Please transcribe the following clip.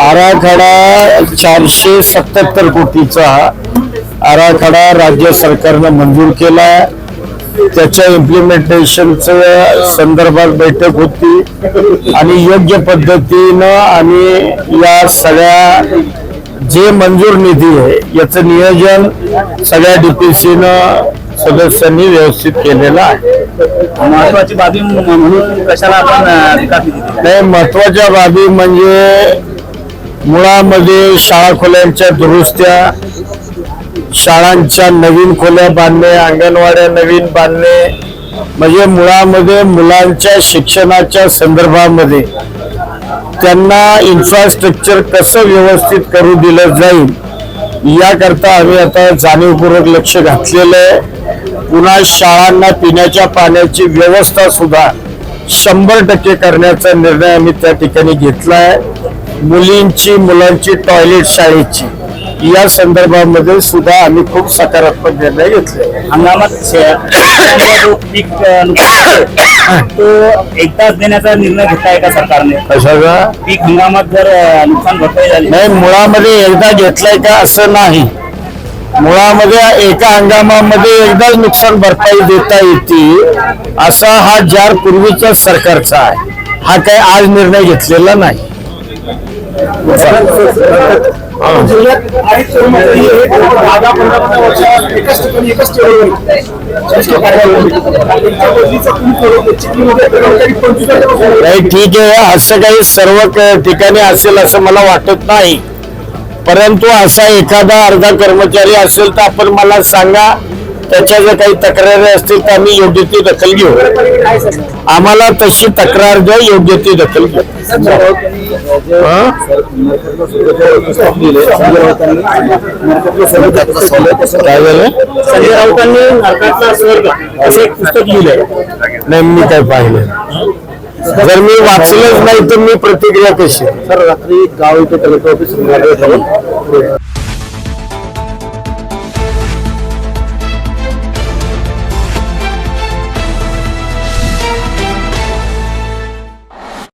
आराखडा चारशे सत्याहत्तर कोटीचा आराखडा राज्य सरकारनं मंजूर केला. त्याच्या इम्प्लिमेंटेशनच्या संदर्भात बैठक होती. आणि योग्य पद्धतीनं आणि या सगळ्या जे मंजूर निधी आहे याचं नियोजन सगळ्या डीपीसीनं सदस्यांनी व्यवस्थित केलेलं आहे. महत्वाची बाबी म्हणून कशाला आपण दिला नाही महत्त्वाच्या बाबी म्हणजे मुळामध्ये शाळा खोल्यांच्या दुरुस्त्या शाळांच्या नवीन खोल्या बांधणे अंगणवाड्या नवीन बांधणे म्हणजे मुळामध्ये मुलांच्या शिक्षणाच्या संदर्भामध्ये त्यांना इन्फ्रास्ट्रक्चर कसं व्यवस्थित करू दिलं जाईल याकरता आम्ही आता जाणीवपूर्वक लक्ष घातलेलं आहे. पुन्हा शाळांना पिण्याच्या पाण्याची व्यवस्था सुद्धा शंभर टक्के करण्याचा निर्णय आम्ही त्या ठिकाणी घेतला आहे. मुलींची मुलांची टॉयलेट शाळेची या संदर्भामध्ये सुद्धा आम्ही खूप सकारात्मक निर्णय घेतले. हंगामात पीक तो एकदाच देण्याचा निर्णय घेतलाय का सरकारने? कशाचा? पीक हंगामात जर नुकसान भरपाई झाली नाही मुळामध्ये एकदा घेतलंय का असं नाही. मुळामध्ये एका हंगामामध्ये एकदाच नुकसान भरपाई देता येते असा हा जार पूर्वीच्या सरकारचा आहे. हा काही आज निर्णय घेतलेला नाही. ठीक आहे असं काही सर्व ठिकाणी असेल असं मला वाटत नाही. परंतु असा एखादा अर्धा कर्मचारी असेल तर आपण मला सांगा त्याच्या जर काही तक्रारी असतील तर आम्ही योग्य ती दखल घेऊ. आम्हाला तशी तक्रार द्या योग्य ती दखल घेऊ. हं? काय झालं? संजय राऊतांनी स्वर्ग असे एक पुस्तक लिहिलंय. नाही मी काय पाहिलं. जर मी वाचलंच नाही तर मी प्रतिक्रिया कशी? सर रात्री गाव इथे कलेक्टर ऑफिस